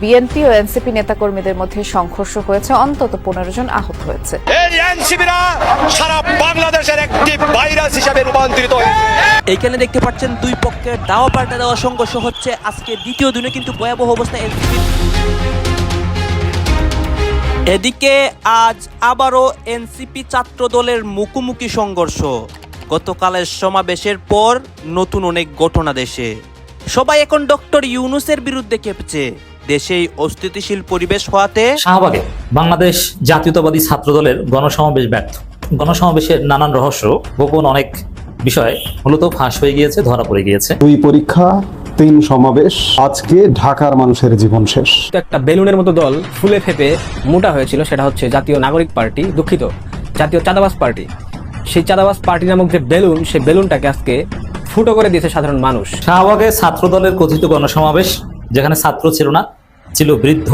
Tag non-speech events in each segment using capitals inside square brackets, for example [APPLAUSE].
BNP ও NCP নেতাকর্মীদের মধ্যে সংঘর্ষ হয়েছে। অন্তত পনেরো জন আহত হয়েছে। এই এনসিপিরা সারা বাংলাদেশের একটি ভাইরাস হিসাবে রূপান্তরিত হয়েছে। এইখানে দেখতে পাচ্ছেন দুই পক্ষের দাওয়া পাল্টা দেওয়া সংঘর্ষ হচ্ছে। আজকে দ্বিতীয় দিনে কিন্তু ভয়াবহ অবস্থা এনসিপি। এদিকে আজ আবারও এনসিপি ছাত্র দলের মুখোমুখি সংঘর্ষ। গতকালের সমাবেশের পর নতুন অনেক ঘটনা দেশে। সবাই এখন ডক্টর ইউনুসের বিরুদ্ধে কেঁপেছে দেশেই অস্থিতিশীল পরিবেশ হওয়াতে শাহবাগে বাংলাদেশ জাতীয়তাবাদী ছাত্র দলের গণসমাবেশ ব্যর্থ। গণসমাবেশের নানান রহস্য গোপন অনেক বিষয় মূলত ফাঁস হয়ে গিয়েছে ধরা পড়ে গিয়েছে। দুই পরীক্ষা তিন সমাবেশ আজকে ঢাকার মানুষের জীবন শেষ। একটা বেলুনের মতো দল ফুলে ফেপে মোটা হয়েছিল সেটা হচ্ছে জাতীয় নাগরিক পার্টি দুঃখিত জাতীয় চাঁদাবাজ পার্টি। সেই চাঁদাবাজ পার্টি নামক যে বেলুন সেই বেলুনটাকে আজকে ফুটো করে দিয়েছে সাধারণ মানুষ। শাহবাগে ছাত্র দলের কথিত গণসমাবেশ যেখানে ছাত্র ছিল না ছিল বৃদ্ধ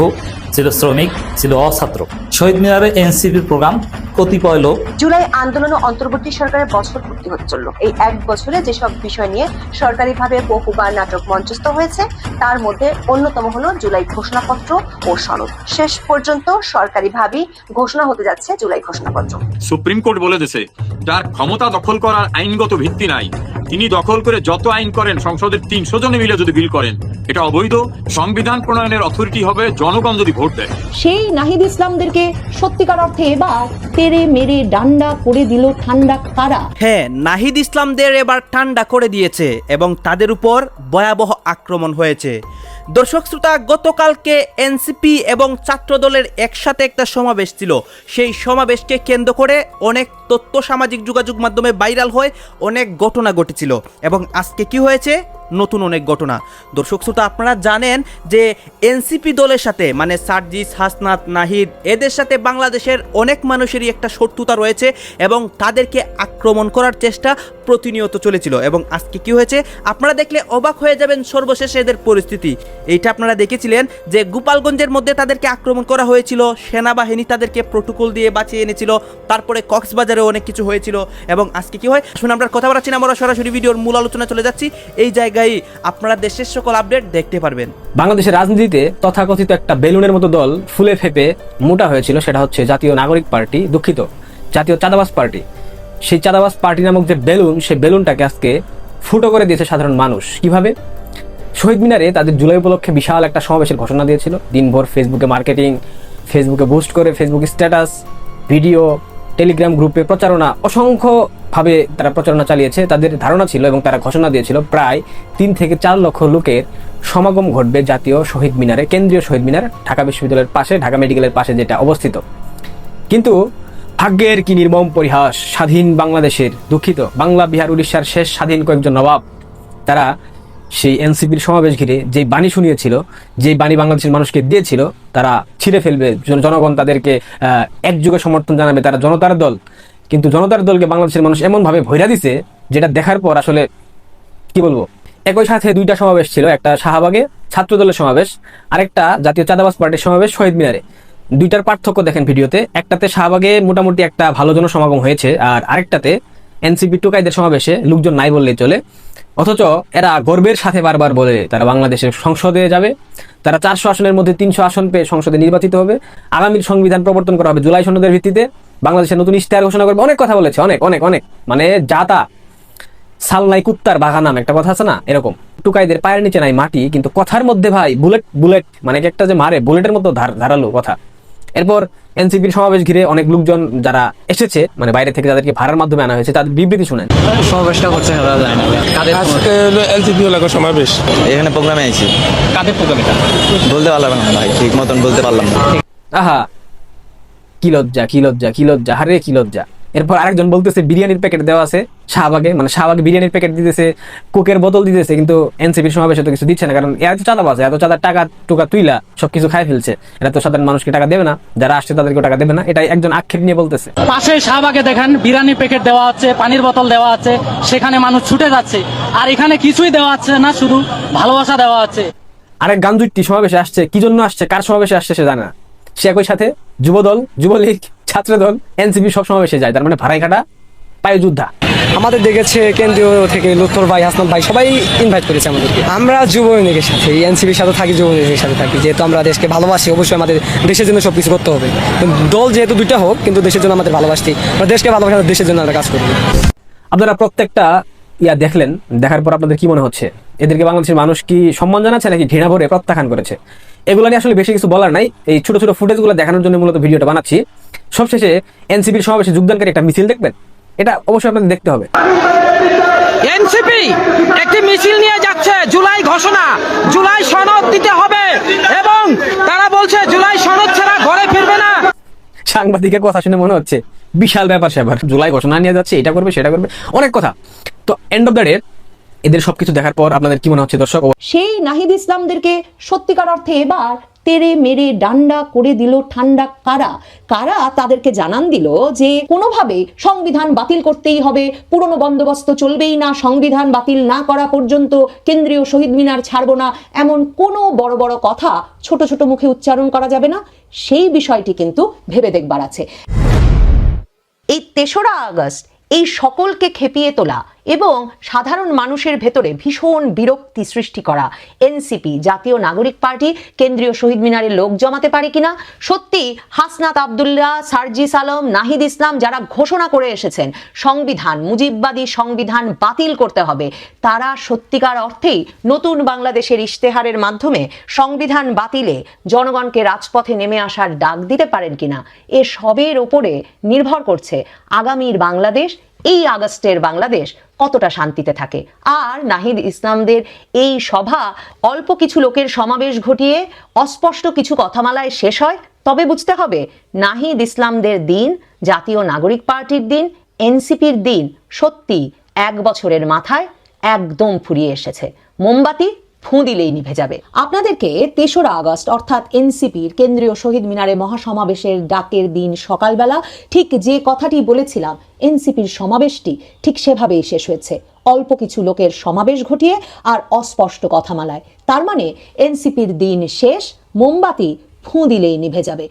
ছিল শ্রমিক ছিল অছাত্র শহীদ মিনারে এনসিপির প্রোগ্রাম কতিপয় লোক। জুলাই আন্দোলন ও অন্তর্বর্তী সরকারের বছর পূর্তি হতে চলল এই এক বছরে যেসব বিষয় নিয়ে সরকারিভাবে বহুবার নাটক মঞ্চস্থ হয়েছে তার মধ্যে অন্যতম হলো জুলাই ঘোষণাপত্র ও সনদ। শেষ পর্যন্ত সরকারিভাবেই ঘোষণা হতে যাচ্ছে জুলাই ঘোষণাপত্র। সুপ্রিম কোর্ট বলে দিয়েছে যার ক্ষমতা দখল করার আইনগত ভিত্তি নাই। তিনি দখল করে যত আইন করেন সংসদের তিনশো জনে মিলে যদি বিল করেন এটা অবৈধ সংবিধান প্রণয়নের অথরিটি হবে জনগণ যদি ভোট দেয়। সেই নাহিদ ইসলামদেরকে সত্যিকার অর্থে এবার তেরে মেরে ডান্ডা করে দিল ঠান্ডা কারা? হ্যাঁ নাহিদ ইসলামদের এবার ঠান্ডা করে দিয়েছে এবং তাদের উপর ভয়াবহ আক্রমণ হয়েছে। দর্শক শ্রোতা, গতকালকে এনসিপি এবং ছাত্র দলের একসাথে একটা সমাবেশ ছিল। সেই সমাবেশকে কেন্দ্র করে অনেক তথ্য সামাজিক যোগাযোগ মাধ্যমে ভাইরাল হয়ে অনেক ঘটনা ঘটেছিল এবং আজকে কি হয়েছে? নতুন অনেক ঘটনা। দর্শক শ্রোতা, আপনারা জানেন যে এনসিপি দলের সাথে মানে সার্জিস, হাসনাত, নাহিদ, এদের সাথে বাংলাদেশের অনেক মানুষেরই একটা শত্রুতা রয়েছে এবং তাদেরকে আক্রমণ করার চেষ্টা প্রতিনিয়ত চলেছিল। এবং আজকে কি হয়েছে? আপনারা দেখলে অবাক হয়ে যাবেন সর্বশেষ এদের পরিস্থিতি। এইটা আপনারা দেখেছিলেন যে গোপালগঞ্জের মধ্যে তাদেরকে আক্রমণ করা হয়েছিল, সেনাবাহিনী তাদেরকে প্রোটোকল দিয়ে বাঁচিয়ে এনেছিল, তারপরে কক্সবাজারে অনেক কিছু হয়েছিল এবং আজকে কি হয়? শুনে আমরা কথা বলাচ্ছি না, আমরা সরাসরি ভিডিওর মূল আলোচনা চলে যাচ্ছি। এই জায়গায় আপনারা দেশের সকল আপডেট দেখতে পারবেন। বাংলাদেশের রাজনীতিতে তথাকথিত একটা বেলুনের মতো দল ফুলে ফেপে মোটা হয়েছিল, সেটা হচ্ছে জাতীয় নাগরিক পার্টি, দুঃখিত, জাতীয় চাঁদাবাজ পার্টি। সেই চাঁদাবাজ পার্টি নামক যে বেলুন, সেই বেলুনটাকে আজকে ফুটো করে দিয়েছে সাধারণ মানুষ। কীভাবে? শহীদ মিনারে তাদের জুলাই উপলক্ষে বিশাল একটা সমাবেশের ঘোষণা দিয়েছিল। দিনভর ফেসবুকে মার্কেটিং ফেসবুকে বুস্ট করে ফেসবুক স্ট্যাটাস ভিডিও টেলিগ্রাম গ্রুপে প্রচারণা, অসংখ্যভাবে তারা প্রচারণা চালিয়েছে। তাদের ধারণা ছিল এবং তারা ঘোষণা দিয়েছিল, প্রায় তিন থেকে চার লক্ষ লোকের সমাগম ঘটবে জাতীয় শহীদ মিনারে, কেন্দ্রীয় শহীদ মিনার, ঢাকা বিশ্ববিদ্যালয়ের পাশে, ঢাকা মেডিকেলের পাশে যেটা অবস্থিত। কিন্তু ভাগ্যের কি নির্মম পরিহাস, স্বাধীন বাংলাদেশের দুঃখিত। বাংলা, বিহার, উড়িষ্যার শেষ স্বাধীন কয়েকজন নবাব, তারা সেই এনসিপির সমাবেশ ঘিরে যে বাণী শুনিয়েছিল যে বাণী বাংলাদেশের মানুষকে দিয়েছিল, তারা ছিঁড়ে ফেলবে। জনগণ তাদেরকে একযোগে সমর্থন জানাবে তারা জনতার দল। কিন্তু জনতার দলকে বাংলাদেশের মানুষ এমনভাবে ভৈরা দিছে, যেটা দেখার পর আসলে, কি বলব? একই সাথে দুইটা সমাবেশ ছিল, একটা শাহবাগে ছাত্র দলের সমাবেশ, আরেকটা জাতীয় চাঁদাবাজ পার্টির সমাবেশ শহীদ মিনারে। দুইটার পার্থক্য দেখেন ভিডিওতে, একটাতে শাহবাগে মোটামুটি একটা ভালো জনসমাগম হয়েছে, আর আরেকটাতে এনসিপি টুকাইদের সমাবেশে লোকজন নাই বললেই চলে। অথচ এরা গর্বের সাথে বারবার বলে তারা বাংলাদেশের সংসদে যাবে, তারা চারশো আসনের মধ্যে তিনশো আসন পেয়ে সংসদে নির্বাচিত হবে। আগামীর সংবিধান প্রবর্তন করা হবে জুলাই সনদের ভিত্তিতে। বাংলাদেশের নতুন ইশতেহার ঘোষণা করবে। অনেক কথা বলেছে, অনেক অনেক অনেক। মানে যা তা সালনাই কুত্তার বাগানাম একটা কথা আছে না? এরকম। টুকাইদের পায়ের নিচে নাই মাটি, কিন্তু কথার মধ্যে ভাই, বুলেট বুলেট মানে একটা যে মারে, বুলেটের মতো ধার- ধারালো কথা। এরপর এনসিপির সমাবেশ ঘিরে অনেক লোকজন যারা এসেছে মানে বাইরে থেকে যাদেরকে ভাড়ার মাধ্যমে আনা হয়েছে তাদের বিবৃতি শুনেন। সমাবেশটা করছে সারা যায় না। আজকে এলসিপি এলাকার সমাবেশ। এখানে প্রোগ্রামে আইছি। কাদের প্রোগ্রাম? এটা বলতে পারলাম না ভাই ঠিক মতন বলতে পারলাম না। আহা কি লজ্জা কি লজ্জা কি লজ্জা হারে কি লজ্জা। এরপর আরেকজন বলতেছে বিরিয়ানির প্যাকেট দেওয়া আছে। শাহবাগে মানে শাহবাগে বিরিয়ানির প্যাকেট দিতেছে কোকের বোতল দিতেছে কিন্তু এনসিপির সমাবেশে তো কিছু দিচ্ছে না কারণ এত চাঁদা পাচ্ছে এত চাঁদা টাকা টুকা তুইলা সবকিছু খাই ফেলছে। এটা তো সাধারণ মানুষকে টাকা দেবে না যারা আসছে তাদেরকে টাকা দেবে না। এটাই একজন আক্ষেপ নিয়ে বলতেছে। পাশে শাহবাগে দেখেন বিরিয়ানি প্যাকেট দেওয়া আছে পানির বোতল দেওয়া আছে সেখানে মানুষ ছুটে যাচ্ছে। আর এখানে কিছুই দেওয়া আছে না শুধু ভালোবাসা দেওয়া আছে। আরেক গাঞ্জুইটি সমাবেশে আসছে কি জন্য আসছে কার সমাবেশে আসছে সে জানে না। সে একই সাথে যুবদল যুবলীগ ছাত্রদল, এনসিপি সব সমাবেশে যায়। তার মানে ভাড়াই কাটা পায়ে যোদ্ধা আমাদের দেখেছে কেন্দ্রীয় থেকে লুত্তর ভাই হাসনান ভাই, সবাই ইনভাইট করেছে আমাদেরকে। আমরা যুব লীগের সাথে এনসিপির সাথে থাকি, যুব লীগের সাথে থাকি। যেহেতু আমরা দেশকে ভালোবাসি, অবশ্যই আমাদের দেশের জন্য সব কিছু করতে হবে। দল যেহেতু দুইটা হোক, কিন্তু দেশের জন্য আমাদের ভালোবাসি আমরা দেশকে ভালোবাসি দেশের জন্য আমরা কাজ করি। আপনারা প্রত্যেকটা ইয়া দেখলেন, দেখার পর আপনাদের কি মনে হচ্ছে? এদেরকে বাংলাদেশের মানুষ কি সম্মান জানাচ্ছে নাকি ঘৃণা ভরে প্রত্যাখ্যান করেছে? এগুলো নিয়ে আসলে বেশি কিছু বলার নাই। এই ছোট ছোট ফুটেজগুলো দেখানোর জন্য মূলত ভিডিওটা বানাচ্ছি। সবশেষে এনসিপির সমাবেশে যোগদানকারী একটা মিছিল দেখবেন। এটা অবশ্যই আপনাদের দেখতে হবে। এনসিপি একটি মিছিল নিয়ে যাচ্ছে জুলাই ঘোষণা। জুলাই সনদ দিতে হবে এবং তারা বলছে জুলাই সনদ ছাড়া ঘরে ফিরবে না। সাংবাদিকের কথা শুনে মনে হচ্ছে বিশাল ব্যাপার স্যাপার। জুলাই ঘোষণা নিয়ে যাচ্ছে এটা করবে সেটা করবে। অনেক কথা। তো এন্ড অফ দ্য ডে এদের সবকিছু দেখার পর আপনাদের কি মনে হচ্ছে, দর্শক? সেই নাহিদ ইসলামদেরকে সত্যিকার অর্থে এবার তেরে মেরে ডান্ডা করে দিল ঠান্ডা কারা? কারা তাদেরকে জানান দিল যে কোনোভাবে সংবিধান বাতিল করতেই হবে, পুরনো বন্দোবস্ত চলবেই না, সংবিধান বাতিল না করা পর্যন্ত কেন্দ্রীয় শহীদ মিনার ছাড়বো না, এমন কোনো বড় বড় কথা ছোট ছোট মুখে উচ্চারণ করা যাবে না, সেই বিষয়টি কিন্তু ভেবে দেখবার আছে। এই তেসরা আগস্ট, এই সকলকে খেপিয়ে তোলা এবং সাধারণ মানুষের ভেতরে ভীষণ বিরক্তি সৃষ্টি করা। এনসিপি, জাতীয় নাগরিক পার্টি, কেন্দ্রীয় শহীদ মিনারে লোক জমাতে পারে কিনা? সত্যি, হাসনাত আবদুল্লাহ, সার্জিস আলম, নাহিদ ইসলাম যারা ঘোষণা করে এসেছেন, সংবিধান, মুজিববাদী সংবিধান বাতিল করতে হবে। তারা সত্যিকার অর্থেই নতুন বাংলাদেশের ইশতেহারের মাধ্যমে সংবিধান বাতিলে জনগণকে রাজপথে নেমে আসার ডাক দিতে পারেন কিনা? এ সবের ওপরে নির্ভর করছে আগামীর বাংলাদেশ এই আগস্টের বাংলাদেশ কতটা শান্তিতে থাকে। আর নাহিদ ইসলামদের এই সভা অল্প কিছু লোকের সমাবেশ ঘটিয়ে অস্পষ্ট কিছু কথামালায় শেষ হয়। তবে বুঝতে হবে, নাহিদ ইসলামদের দিন, জাতীয় নাগরিক পার্টির দিন, এনসিপির দিন সত্যি এক বছরের মাথায় একদম ফুরিয়ে এসেছে। মোমবাতি ফুঁ দিলেই নিভে যাবে। আপনাদেরকে তেসরা আগস্ট, অর্থাৎ এনসিপির কেন্দ্রীয় শহীদ মিনারে মহাসমাবেশের ডাকের দিন সকালবেলা, ঠিক যে কথাটি বলেছিলাম, এনসিপির সমাবেশটি ঠিক সেভাবেই শেষ হয়েছে। অল্প কিছু লোকের সমাবেশ ঘটিয়ে আর অস্পষ্ট কথামালায়। তার মানে এনসিপির দিন শেষ, মোমবাতি ফুঁ দিলেই নিভে যাবে।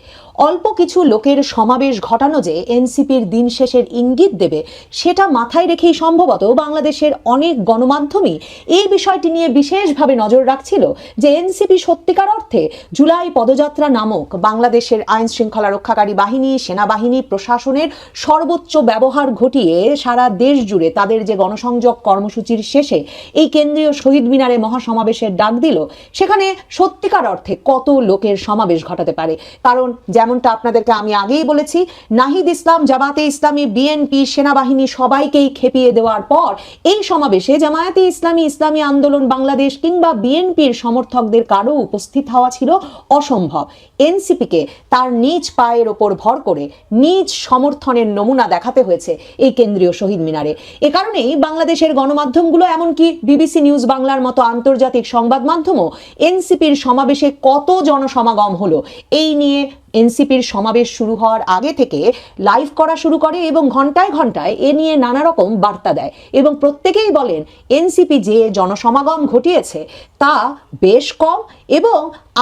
অল্প কিছু লোকের সমাবেশ ঘটানো যে এনসিপির দিন শেষের ইঙ্গিত দেবে, সেটা মাথায় রেখেই সম্ভবত বাংলাদেশের অনেক গণমাধ্যমই এই বিষয়টি নিয়ে বিশেষভাবে নজর রাখছিল যে এনসিপি সত্যিকার অর্থে জুলাই পদযাত্রা নামক বাংলাদেশের আইন শৃঙ্খলা রক্ষাকারী বাহিনী, সেনাবাহিনী, প্রশাসনের সর্বোচ্চ ব্যবহার ঘটিয়ে সারা দেশ জুড়ে তাদের যে গণসংযোগ কর্মসূচির শেষে এই কেন্দ্রীয় শহীদ মিনারে মহাসমাবেশের ডাক দিল, সেখানে সত্যিকার অর্থে কত লোকের সমাবেশ ঘটাতে পারে। কারণ যেমনটা আপনাদেরকে আমি আগেই বলেছি, নাহিদ ইসলাম জামাতে ইসলামী, বিএনপি, সেনাবাহিনী সবাইকেই খেপিয়ে দেওয়ার পর এই সমাবেশে জামায়াতে ইসলামী ইসলামী আন্দোলন, বাংলাদেশ কিংবা বিএনপির সমর্থকদের কারও উপস্থিত হওয়া ছিল অসম্ভব। এনসিপিকে তার নিজ পায়ের ওপর ভর করে নিজ সমর্থনের নমুনা দেখাতে হয়েছে এই কেন্দ্রীয় শহীদ মিনারে। এ কারণেই বাংলাদেশের গণমাধ্যমগুলো, এমনকি বিবিসি নিউজ বাংলার মতো আন্তর্জাতিক সংবাদ মাধ্যমও এনসিপির সমাবেশে কত জনসমাগম হলো এই নিয়ে এনসিপির সমাবেশ শুরু হওয়ার আগে থেকে লাইভ করা শুরু করে এবং ঘন্টায় ঘন্টায় এ নিয়ে নানা রকম বার্তা দেয় এবং প্রত্যেকেই বলেন, এনসিপি যে জনসমাগম ঘটিয়েছে তা বেশ কম এবং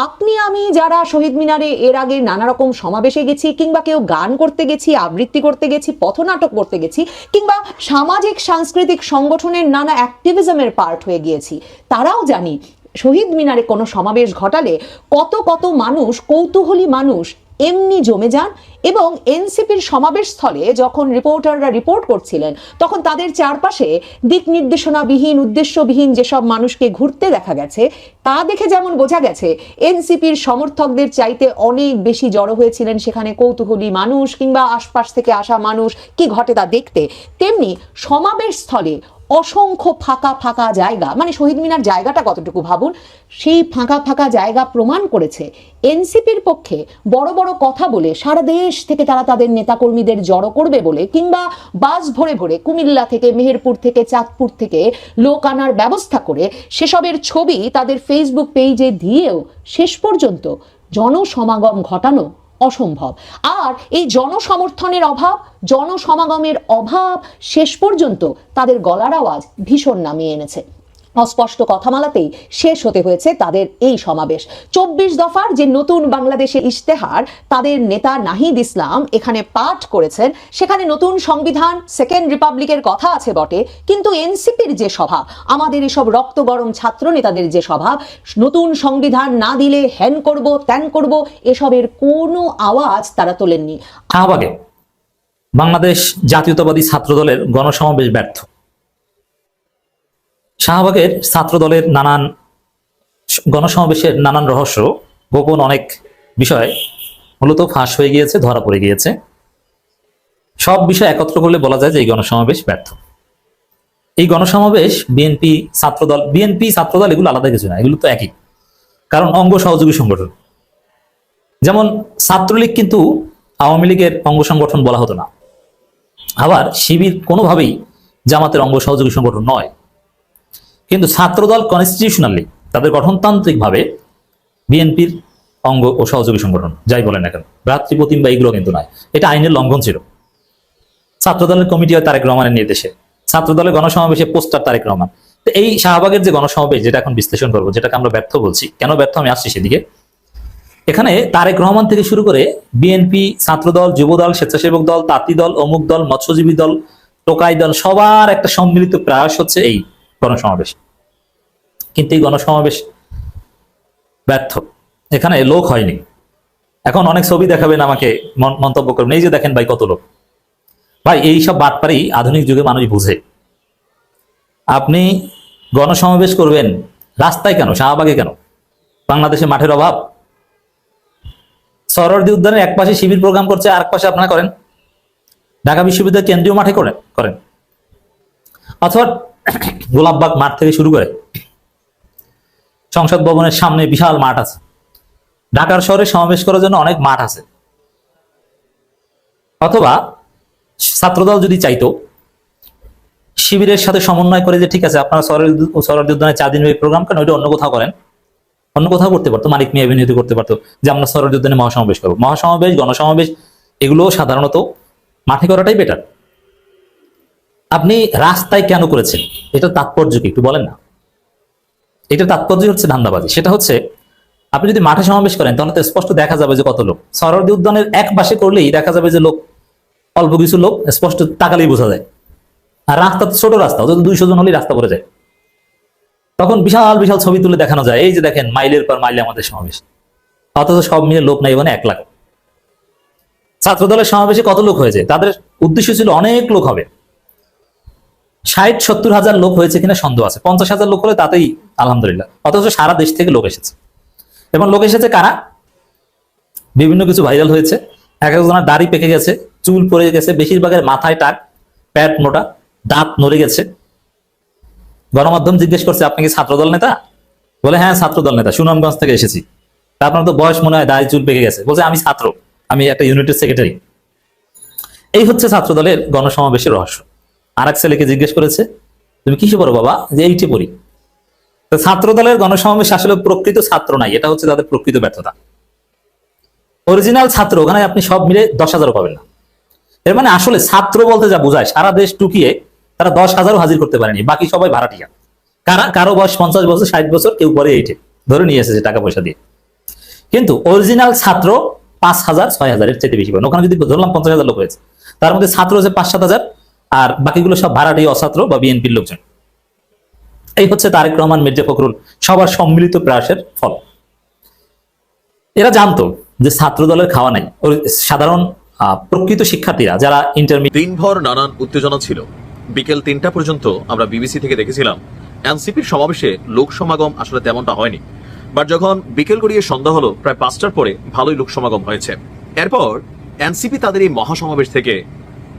আপনি, আমি যারা শহীদ মিনারে এর আগে নানা রকম সমাবেশে গেছি কিংবা কেউ গান করতে গেছি, আবৃত্তি করতে গেছি, পথনাটক করতে গেছি কিংবা সামাজিক, সাংস্কৃতিক সংগঠনের নানা অ্যাক্টিভিজমের পার্ট হয়ে গিয়েছি, তারাও জানি শহীদ মিনারে কোনো সমাবেশ ঘটালে কত কত মানুষ, কৌতূহলী মানুষ এমনি জমে যান এবং এনসিপির সমাবেশ স্থলে যখন রিপোর্টাররা রিপোর্ট করছিলেন, তখন তাদের চারপাশে দিক নির্দেশনাবিহীন, উদ্দেশ্যবিহীন যেসব মানুষকে ঘুরতে দেখা গেছে, তা দেখে যেমন বোঝা গেছে, এনসিপির সমর্থকদের চাইতে অনেক বেশি জড়ো হয়েছিলেন সেখানে কৌতূহলী মানুষ কিংবা আশপাশ থেকে আসা মানুষ, কি ঘটে তা দেখতে, তেমনি সমাবেশ স্থলে অসংখ্য ফাঁকা ফাঁকা জায়গা। মানে শহীদ মিনার জায়গাটা কতটুকু ভাবুন? সেই ফাঁকা ফাঁকা জায়গা প্রমাণ করেছে এনসিপির পক্ষে বড় বড় কথা বলে সারা দেশ থেকে তারা তাদের নেতাকর্মীদের জড়ো করবে বলে কিংবা বাস ভরে ভরে কুমিল্লা থেকে, মেহেরপুর থেকে, চাঁদপুর থেকে লোক আনার ব্যবস্থা করে সেসবের ছবি তাদের ফেসবুক পেজে দিয়েও শেষ পর্যন্ত জনসমাগম ঘটানো অসম্ভব। আর এই জনসমর্থনের অভাব, জনসমাগমের অভাব শেষ পর্যন্ত তাদের গলার আওয়াজ ভীষণ নামিয়ে এনেছে। অস্পষ্ট কথামালাতেই শেষ হতে হয়েছে তাদের এই সমাবেশ। চব্বিশ দফার যে নতুন বাংলাদেশের ইশতেহার, তাদের নেতা নাহিদ ইসলাম এখানে পাঠ করেছেন। সেখানে নতুন সংবিধান, সেকেন্ড রিপাবলিকের কথা আছে বটে, কিন্তু এনসিপির যে সভা, আমাদের এসব রক্ত গরম ছাত্র নেতাদের যে সভা, নতুন সংবিধান না দিলে হ্যান করব, ত্যান করব, এসবের কোনো আওয়াজ তারা তোলেননি। বাংলাদেশ জাতীয়তাবাদী ছাত্রদলের গণসমাবেশ ব্যর্থ। শাহবাগের ছাত্র দলের নানান গণসমাবেশের নানান রহস্য, গোপন অনেক বিষয় মূলত ফাঁস হয়ে গিয়েছে, ধরা পড়ে গিয়েছে। সব বিষয় একত্র করলে বলা যায় যে এই গণসমাবেশ ব্যর্থ। এই গণসমাবেশ বিএনপি ছাত্রদল বিএনপি ছাত্রদল এগুলো আলাদা কিছু না, এগুলো তো একই। কারণ অঙ্গ সহযোগী সংগঠন। যেমন ছাত্রলীগ কিন্তু আওয়ামী লীগের অঙ্গ সংগঠন বলা হতো না। আবার শিবির কোনোভাবেই জামাতের অঙ্গ সহযোগী সংগঠন নয়। কিন্তু ছাত্রদল কনস্টিটিউশনালি তাদের গঠনতান্ত্রিকভাবে বিএনপির অঙ্গ ও সহযোগী সংগঠন, যাই বলেন না কেন, ভ্রাতৃপ্রতিম বা এগুলো কিন্তু নয়, এটা আইনের লঙ্ঘন ছিল। ছাত্রদলের কমিটি হয় তারেক রহমানের নির্দেশে, ছাত্রদলের গণসমাবেশে পোস্টার তারেক রহমান। তো এই শাহবাগের যে গণসমাবেশ, যেটা এখন বিশ্লেষণ করব, যেটাকে আমরা ব্যর্থ বলছি, কেন ব্যর্থ আমি আসছি সেদিকে। এখানে তারেক রহমান থেকে শুরু করে বিএনপি, ছাত্রদল, যুবদল, স্বেচ্ছাসেবক দল, তাঁতি দল, অমুক দল, মৎস্যজীবী দল, টোকাই দল, সবার একটা সম্মিলিত প্রয়াস হচ্ছে এই গণসমাবেশ। কিন্তু এই গণসমাবেশ ব্যর্থ। এখানে লোক হয়নি। এখন অনেক ছবি দেখাবেন আমাকে মন্তব্য করবেন। এই যে দেখেন ভাই কত লোক। ভাই এইসব বাটপারি আধুনিক যুগে মানুষ বুঝে। আপনি গণসমাবেশ করবেন রাস্তায় কেন, শাহবাগে কেন? বাংলাদেশে মাঠের অভাব। সরোয়ার্দী উদ্যানের এক পাশে শিবির প্রোগ্রাম করছে, আর এক পাশে আপনারা করেন। ঢাকা বিশ্ববিদ্যালয় কেন্দ্রীয় মাঠে করেন করেন। অথবা গোলাপবাগ মাঠ থেকে শুরু করে সংসদ ভবনের সামনে বিশাল মাঠ আছে। ঢাকার শহরে সমাবেশ করার জন্য অনেক মাঠ আছে। অথবা ছাত্রদল যদি চাইতো, শিবিরের সাথে সমন্বয় করে যে ঠিক আছে, আপনারা সরোয়ার্দী উদ্যানে চার দিন প্রোগ্রাম করেন, ওইটা অন্য কোথাও করেন, অন্য কোথাও করতে পারতো মালিক মিয়া এভিনিউতে করতে পারতো, যে আমরা সরোজ উদ্যানে মহাসমাবেশ করব। মহাসমাবেশ, গণসমাবেশ, এগুলো সাধারণত মাঠে করাটাই বেটার আপনি রাস্তায় কেন করেছেন? এটা তাৎপর্য কি? একটু বলেন না। এটা তাৎপর্য হচ্ছে ধান্দাবাজি। সেটা হচ্ছে, আপনি যদি মাঠে সমাবেশ করেন তাহলে তো স্পষ্ট দেখা যাবে যে কত লোক। সরোয়ার্দী উদ্যানের এক পাশে করলেই দেখা যাবে যে লোক, অল্প কিছু লোক, স্পষ্ট তাকালেই বোঝা যায়। আর রাস্তা ছোট রাস্তা, অন্তত দুইশো জন হলেই রাস্তা পড়ে যায়। তখন বিশাল বিশাল ছবি তুলে দেখানো যায়। এই যে দেখেন, মাইলের পর মাইলে আমাদের সমাবেশ। অথচ সব মিলে লোক নাই মানে এক লাখ। ছাত্র দলের সমাবেশে কত লোক হয়েছে? তাদের উদ্দেশ্য ছিল অনেক লোক হবে। ষাট, সত্তর হাজার লোক হয়েছে কিনা সন্দেহ আছে। পঞ্চাশ হাজার লোক হলে তাতেই আলহামদুলিল্লাহ। অথচ সারা দেশ থেকে লোক এসেছে। এবং লোক এসেছে কারা? বিভিন্ন কিছু ভাইরাল হয়েছে। এক একজনের দাড়ি পেকে গেছে, চুল পড়ে গেছে, বেশিরভাগের মাথায় টাক, প্যাট, মোটা, দাঁত নড়ে গেছে। গণমাধ্যম জিজ্ঞেস করছে, আপনি কি ছাত্রদল নেতা? বলে হ্যাঁ ছাত্রদল নেতা, সুনামগঞ্জ থেকে এসেছি। আপনার তো বয়স মনে হয় দায় চুল পেকে গেছে। বলছে, আমি ছাত্র, আমি একটা ইউনিটের সেক্রেটারি। এই হচ্ছে ছাত্রদলের গণসমাবেশের রহস্য। আর এক ছেলেকে জিজ্ঞেস করেছে, তুমি কিসে পড়ো বাবা? যে এইটে পড়ি। তো ছাত্রদলের গণসমাবেশ আসলে প্রকৃত ছাত্র নাই, এটা হচ্ছে তাদের প্রকৃত ব্যর্থতা। অরিজিনাল ছাত্র, ওখানে আপনি সব মিলে দশ হাজারও পাবেন না। এর মানে আসলে ছাত্র বলতে যা বোঝায়, সারা দেশ টুকিয়ে তারা দশ হাজারও হাজির করতে পারেনি, বাকি সবাই ভাড়াটিয়া। কারা, কারও বয়স পঞ্চাশ বছর, ষাট বছর, কেউ পরে এইটে। ধরে নিয়ে এসেছে টাকা পয়সা দিয়ে। কিন্তু অরিজিনাল ছাত্র পাঁচ হাজার, ছয় হাজারের চেয়ে বেশি পাবেন ওখানে যদি ধরলাম পঞ্চাশ হাজার লোক হয়েছে, তার মধ্যে ছাত্র হচ্ছে পাঁচ, সাত হাজার। আর বাকিগুলো সব ভাড়াটি অছাত্র বা বিএনপির লোকজন। এই হচ্ছে তারেক রহমান, মির্জা ফখরুল, সবার সম্মিলিত প্রয়াসের ফল। এরা জানতো যে ছাত্র দলের খাওয়া নাই। সাধারণ প্রকৃত শিক্ষার্থীরা যারা ইন্টারমিডিয়েট দিনভর নানান উত্তেজনা ছিল। বিকেল তিনটা পর্যন্ত আমরা বিবিসি থেকে দেখেছিলাম, এনসিপির সমাবেশে লোক সমাগম আসলে তেমনটা হয়নি। বাট যখন বিকেল গড়িয়ে সন্ধ্যা হলো, প্রায় পাঁচটার পরে ভালোই লোক সমাগম হয়েছে। এরপর এনসিপি তাদের এই মহাসমাবেশ থেকে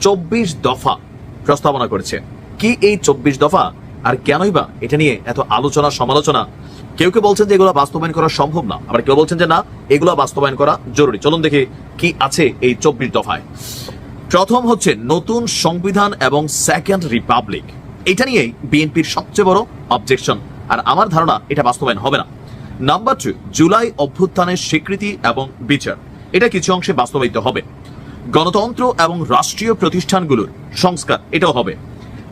চব্বিশ দফা প্রস্তাবনা করেছে। কি এই চব্বিশ দফা? আর কেনই বা? এটা নিয়ে এত আলোচনা, সমালোচনা? কেউ কেউ বলছেন যে এগুলো বাস্তবায়ন করা সম্ভব না। আবার কেউ বলছেন যে না, এগুলো বাস্তবায়ন করা জরুরি। চলুন দেখি কি আছে এই চব্বিশ দফায়। প্রথম হচ্ছে নতুন সংবিধান এবং সেকেন্ড রিপাবলিক। এটা নিয়েই বিএনপির সবচেয়ে বড় অবজেকশন। আর আমার ধারণা এটা বাস্তবায়ন হবে না। নাম্বার টু জুলাই অভ্যুত্থানের স্বীকৃতি এবং বিচার। এটা কিছু অংশে বাস্তবায়িত হবে। গণতন্ত্র এবং রাষ্ট্রীয় প্রতিষ্ঠানগুলোর সংস্কার, এটাও হবে।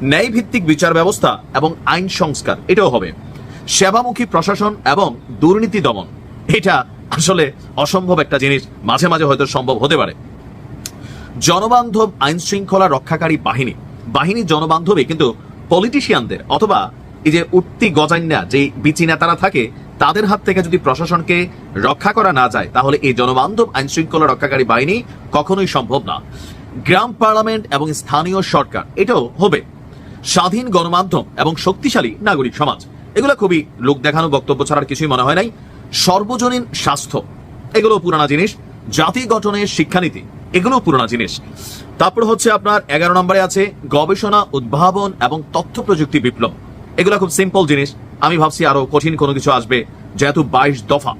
ন্যায় ভিত্তিক বিচার ব্যবস্থা এবং আইন সংস্কার, এটাও হবে। সেবামুখী প্রশাসন এবং দুর্নীতি দমন, এটা আসলে অসম্ভব একটা জিনিস, মাঝে মাঝে হয়তো সম্ভব হতে পারে। জনবান্ধব আইন শৃঙ্খলা রক্ষাকারী বাহিনী বাহিনী জনবান্ধবী, কিন্তু পলিটিশিয়ানদের অথবা এই যে উঠতি গজাইন্যা যে বিচি নেতারা থাকে তাদের হাত থেকে যদি প্রশাসনকে রক্ষা করা না যায়, তাহলে এই জনবান্ধব আইন শৃঙ্খলা রক্ষাকারী বাহিনী কখনোই সম্ভব না। গ্রাম পার্লামেন্ট এবং স্থানীয় সরকার, এটাও হবে স্বাধীন গণমাধ্যম এবং শক্তিশালী নাগরিক সমাজ। এগুলো খুবই লোক দেখানো, বক্তব্য ছাড়ার কিছুই মনে হয় নাই। সর্বজনীন স্বাস্থ্য, এগুলো পুরানা জিনিস। জাতি গঠনের শিক্ষানীতি, এগুলো পুরোনো জিনিস। তারপর হচ্ছে আপনার এগারো নম্বরে আছে গবেষণা, উদ্ভাবন এবং তথ্য প্রযুক্তি বিপ্লব। এগুলো খুব সিম্পল জিনিস। আমি ভাবছি আরও কঠিন কোনো কিছু আসবে, যেহেতু বাইশ দফা।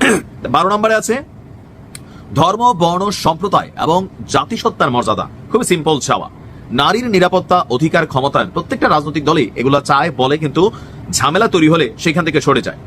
[CLEARS THROAT] বারো নম্বরে আছে, ধর্ম, বর্ণ, সম্প্রদায় এবং জাতিসত্তার মর্যাদা। খুবই সিম্পল চাওয়া। নারীর নিরাপত্তা, অধিকার, ক্ষমতায়ন, প্রত্যেকটা রাজনৈতিক দলই এগুলা চায়, বলে কিন্তু ঝামেলা তৈরি হলে সেখান থেকে সরে যায়।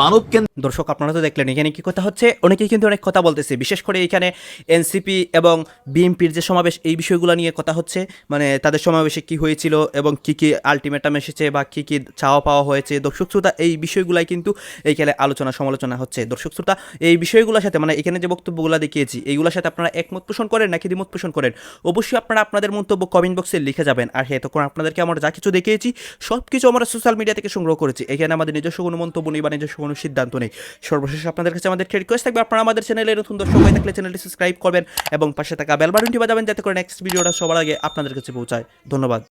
মানব দর্শক, আপনারা তো দেখলেন, এখানে কি কথা হচ্ছে? অনেকেই কিন্তু অনেক কথা বলতেছে, বিশেষ করে এখানে এনসিপি এবং বিএনপির যে সমাবেশ, এই বিষয়গুলো নিয়ে কথা হচ্ছে। মানে তাদের সমাবেশে কি হয়েছিল এবং কি কি আলটিমেটাম এসেছে বা কি কি চাওয়া পাওয়া হয়েছে? দর্শক শ্রোতা, এই বিষয়গুলাই কিন্তু এইখানে আলোচনা, সমালোচনা হচ্ছে। দর্শক শ্রোতা, এই বিষয়গুলোর সাথে মানে এখানে যে বক্তব্যগুলো দেখিয়েছি, এইগুলোর সাথে আপনারা একমত পোষণ করেন নাকি দ্বিমত পোষণ করেন? অবশ্যই আপনারা আপনাদের মন্তব্য কমেন্ট বক্সে লিখে যাবেন। আর হ্যাঁ তখন আপনাদেরকে আমরা যা কিছু দেখিয়েছি সব কিছু আমরা সোশ্যাল মিডিয়া থেকে সংগ্রহ করেছি। এখানে আমাদের নিজস্ব কোনো মন্তব্য নেই বা নিজস্ব কোনো সিদ্ধান্ত নেই। সর্বশেষ আপনাদের কাছে আমাদের রিকোয়েস্ট থাকবে। আপনারা আমাদের চ্যানেলে নতুন দর্শক হয়ে থাকলে চ্যানেলটি সাবস্ক্রাইব করবেন এবং পাশে থাকা বেল বাটনটি বাজাবেন যাতে করে নেক্সট ভিডিওটা সবার আগে আপনাদের কাছে পৌঁছায়। ধন্যবাদ।